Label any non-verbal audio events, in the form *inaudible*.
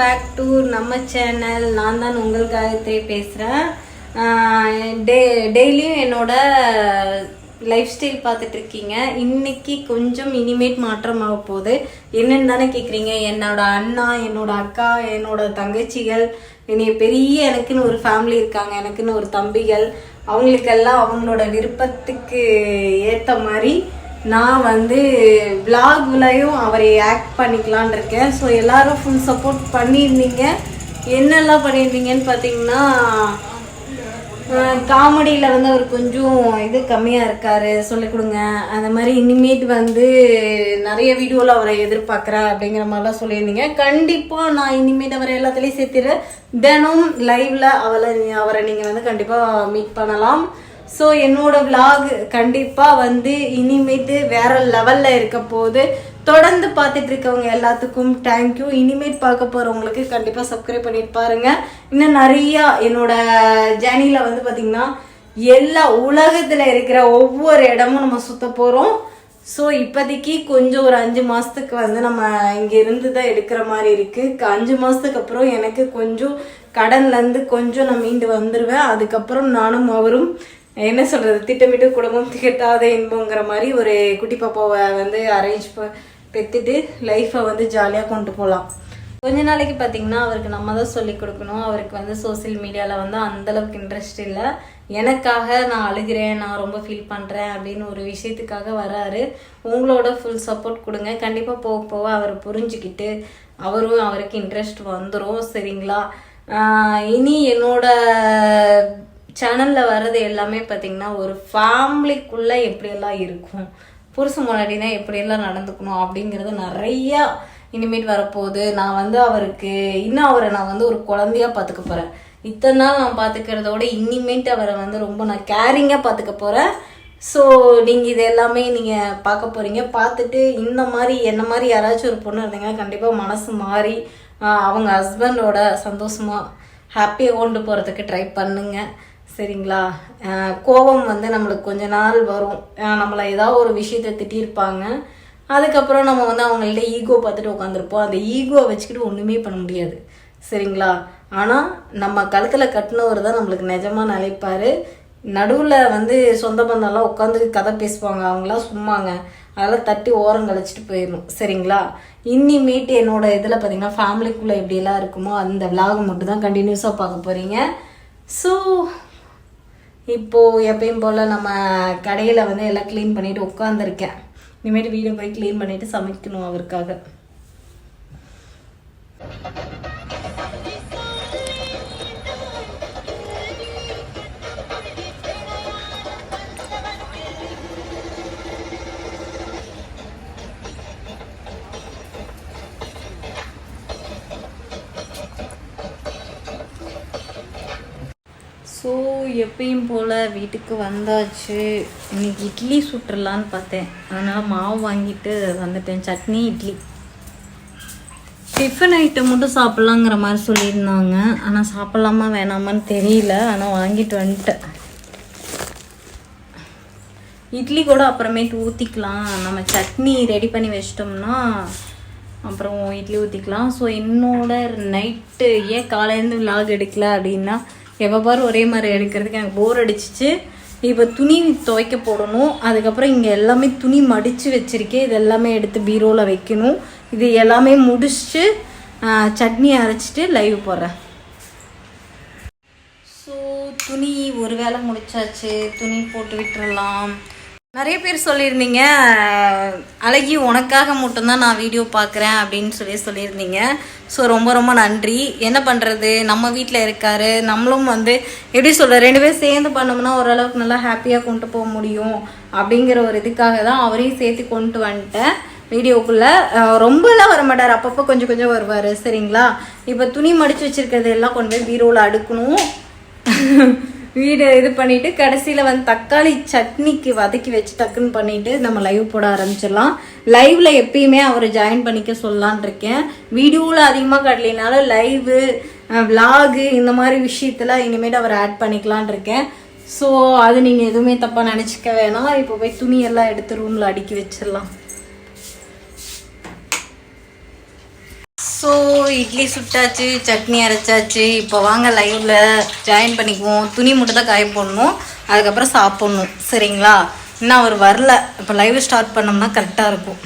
Back to நம்ம channel நான் தான் உங்கள் காயத்ரி பேசுகிறேன் டே டெய்லியும் என்னோட லைஃப் ஸ்டைல் பார்த்துட்டு இருக்கீங்க. இன்னைக்கு கொஞ்சம் இனிமேட் மாற்றமாக போகுது. என்னன்னு தானே கேட்குறீங்க என்னோட அண்ணா என்னோட அக்கா என்னோட தங்கச்சிகள் என்னைய பெரிய எனக்குன்னு ஒரு ஃபேமிலி இருக்காங்க. எனக்குன்னு ஒரு தம்பிகள். அவங்களுக்கெல்லாம் அவங்களோட விருப்பத்துக்கு ஏற்ற மாதிரி நான் வந்து விலாக்லையும் அவரை ஆக்ட் பண்ணிக்கலான் இருக்கேன். ஸோ எல்லாரும் ஃபுல் சப்போர்ட் பண்ணியிருந்தீங்க. என்னெல்லாம் பண்ணியிருந்தீங்கன்னு பார்த்தீங்கன்னா காமெடியில் வந்து அவர் கொஞ்சம் இது கம்மியாக இருக்காரு. சொல்லிக் கொடுங்க. அந்த மாதிரி இனிமேட் வந்து நிறைய வீடியோவில் அவரை எதிர்பார்க்குறா அப்படிங்கிற மாதிரிலாம் சொல்லியிருந்தீங்க. கண்டிப்பாக நான் இனிமேட் அவரை எல்லாத்துலேயும் சேர்த்துறேன் தினம் லைவில் அவளை அவரை நீங்கள் வந்து கண்டிப்பாக மீட் பண்ணலாம். ஸோ என்னோட விலாக் கண்டிப்பாக வந்து இனிமேட்டு வேற லெவலில் இருக்க போது தொடர்ந்து பார்த்துட்டு இருக்கவங்க எல்லாத்துக்கும் தேங்க்யூ இனிமேட் பார்க்க போகிறவங்களுக்கு கண்டிப்பாக சப்ஸ்கிரைப் பண்ணிட்டு பாருங்க. இன்னும் நிறையா என்னோட ஜேர்னியில் வந்து பார்த்திங்கன்னா எல்லா உலகத்தில் இருக்கிற ஒவ்வொரு இடமும் நம்ம சுத்த போகிறோம் ஸோ இப்போதைக்கு கொஞ்சம் ஒரு அஞ்சு மாதத்துக்கு வந்து நம்ம இங்கே இருந்து தான் எடுக்கிற மாதிரி இருக்குது அஞ்சு மாதத்துக்கு அப்புறம் எனக்கு கொஞ்சம் கடன்லேருந்து கொஞ்சம் நான் மீண்டு வந்துடுவேன் அதுக்கப்புறம் நானும் அவரும் என்ன சொல்கிறது திட்டமிட்டு குடும்பம் திகட்டாத இன்பங்கிற மாதிரி ஒரு குட்டி பாப்பாவை வந்து அரேஞ்ச் பெற்றுட்டு லைஃப்பை வந்து ஜாலியாக கொண்டு போகலாம் கொஞ்ச நாளைக்கு பார்த்தீங்கன்னா அவருக்கு நம்ம தான் சொல்லி கொடுக்கணும். அவருக்கு வந்து சோஷியல் மீடியாவில் வந்து அந்தளவுக்கு இன்ட்ரெஸ்ட் இல்லை. எனக்காக நான் அழுகிறேன் நான் ரொம்ப ஃபீல் பண்ணுறேன் அப்படின்னு ஒரு விஷயத்துக்காக வராரு. உங்களோட ஃபுல் சப்போர்ட் கொடுங்க. கண்டிப்பாக போக போக அவர் புரிஞ்சுக்கிட்டு அவரும் அவருக்கு இன்ட்ரெஸ்ட் வந்துடும் சரிங்களா? இனி என்னோட சேனலில் வர்றது எல்லாமே பார்த்தீங்கன்னா ஒரு ஃபேமிலிக்குள்ளே எப்படியெல்லாம் இருக்கும்? புருஷன் முன்னாடினா எப்படியெல்லாம் நடந்துக்கணும் அப்படிங்கிறது நிறையா இனிமேட் வரப்போகுது. நான் வந்து அவருக்கு இன்னும் அவரை நான் வந்து ஒரு குழந்தையா பார்த்துக்க போகிறேன் இத்தனை நாள் நான் பார்த்துக்கிறதோட இனிமேட்டு அவரை வந்து ரொம்ப நான் கேரிங்காக பார்த்துக்க போகிறேன் ஸோ நீங்கள் இது எல்லாமே நீங்கள் பார்க்க போகிறீங்க பார்த்துட்டு இந்த மாதிரி என்ன மாதிரி யாராச்சும் ஒரு பொண்ணு இருந்தீங்கன்னா கண்டிப்பாக மனசு மாறி அவங்க ஹஸ்பண்டோட சந்தோஷமாக ஹாப்பியாக கொண்டு போகிறதுக்கு ட்ரை பண்ணுங்கள் சரிங்களா? கோபம் வந்து நம்மளுக்கு கொஞ்ச நாள் வரும். நம்மளை ஏதாவது ஒரு விஷயத்தை திட்டியிருப்பாங்க. அதுக்கப்புறம் நம்ம வந்து அவங்கள்ட்ட ஈகோ பார்த்துட்டு உட்காந்துருப்போம் அந்த ஈகோவை வச்சுக்கிட்டு ஒன்றுமே பண்ண முடியாது. சரிங்களா? ஆனால் நம்ம கழுத்தில் கட்டினவர் தான் நம்மளுக்கு நிஜமாக நினைப்பார் நடுவில் வந்து சொந்த பந்தம்லாம் உட்காந்து கதை பேசுவாங்க. அவங்களாம் சும்மாங்க. அதெல்லாம் தட்டி ஓரம் கழிச்சிட்டு போயிடணும். சரிங்களா? இன்னிமேட்டு என்னோட இதில் பார்த்தீங்கன்னா ஃபேமிலிக்குள்ளே எப்படியெல்லாம் இருக்குமோ அந்த விலாக் மட்டும் தான் கண்டினியூஸாக பார்க்க போகிறீங்க ஸோ இப்போது எப்பயும் போல் நம்ம கடையில் வந்து எல்லாம் க்ளீன் பண்ணிவிட்டு உட்காந்துருக்கேன் இனிமேட்டு வீடை போய் க்ளீன் பண்ணிட்டு சமைக்கணும் அவருக்காக. ஸோ எப்பயும் போல் வீட்டுக்கு வந்தாச்சு. இன்னைக்கு இட்லி சுட்டுறலான்னு பார்த்தேன். அதனால் மாவு வாங்கிட்டு வந்துட்டேன். சட்னி இட்லி. டிஃபன் ஐட்டம் மட்டும் சாப்பிட்லாங்கிற மாதிரி சொல்லியிருந்தாங்க. ஆனால் சாப்பிட்லாமா வேணாமான்னு தெரியல. ஆனால் வாங்கிட்டு வந்துட்டேன். இட்லி கூட அப்புறமேட்டு ஊற்றிக்கலாம் நம்ம சட்னி ரெடி பண்ணி வச்சிட்டோம்னா அப்புறம் இட்லி ஊற்றிக்கலாம் ஸோ என்னோட நைட்டு ஏன் காலையிலேருந்து விலாக் எடுக்கல அப்படின்னா எவ்வாறு ஒரே மாதிரி எடுக்கிறதுக்கு எனக்கு போர் அடிச்சிச்சு. இப்போ துணி துவைக்க போடணும். அதுக்கப்புறம் இங்கே எல்லாமே துணி மடித்து வச்சுருக்கேன். இது எல்லாமே எடுத்து பீரோவில் வைக்கணும். இது எல்லாமே முடிச்சுட்டு சட்னி அரைச்சிட்டு லைவ் போடுறேன். ஸோ துணி ஒரு வேளை முடிச்சாச்சு. துணி போட்டு விட்டுறலாம். நிறைய பேர் சொல்லியிருந்தீங்க அழகி உனக்காக மட்டும்தான் நான் வீடியோ பார்க்குறேன் அப்படின்னு சொல்லி சொல்லியிருந்தீங்க. ஸோ ரொம்ப ரொம்ப நன்றி. என்ன பண்ணுறது நம்ம வீட்டில் இருக்காரு. நம்மளும் வந்து எப்படி சொல்கிற ரெண்டு பேரும் சேர்ந்து பண்ணோம்னா ஓரளவுக்கு நல்லா ஹாப்பியாக கொண்டு போக முடியும் அப்படிங்கிற ஒரு இதுக்காக தான் அவரையும் சேர்த்து கொண்டு வந்துட்டேன் வீடியோக்குள்ளே. ரொம்பலாம் வர மாட்டார். அப்பப்போ கொஞ்சம் கொஞ்சம் வருவார். சரிங்களா? இப்போ துணி மடித்து வச்சுருக்கிறது எல்லாம் கொண்டு போய் பீரோவில் அடுக்கணும். *laughs* வீடு இது பண்ணிட்டு கடைசியில் வந்து தக்காளி சட்னிக்கு வதக்கி வச்சு டக்குன்னு பண்ணிட்டு நம்ம லைவ் போட ஆரம்பிச்சிடலாம். லைவ்ல எப்பயுமே அவரை ஜாயின் பண்ணிக்க சொல்லலான் இருக்கேன். வீடியோவில் அதிகமாக காட்டலினாலும் லைவு விலாகு இந்த மாதிரி விஷயத்துல இனிமேட்டு அவர் ஆட் பண்ணிக்கலான் இருக்கேன். ஸோ அது நீங்கள் எதுவுமே தப்பாக நினச்சிக்க வேணாம். இப்போ போய் துணியெல்லாம் எடுத்து ரூமில் அடுக்கி வச்சிடலாம். ஸோ இட்லி சுட்டாச்சு சட்னி அரைச்சாச்சு. இப்போ வாங்க லைவில் ஜாயின் பண்ணிக்குவோம். துணி மட்டும் தான் காய போடணும். அதுக்கப்புறம் சாப்பிட்ணும். சரிங்களா? இன்னும் அவர் வரல. இப்போ லைவ் ஸ்டார்ட் பண்ணோம்னா கரெக்டாக இருக்கும்.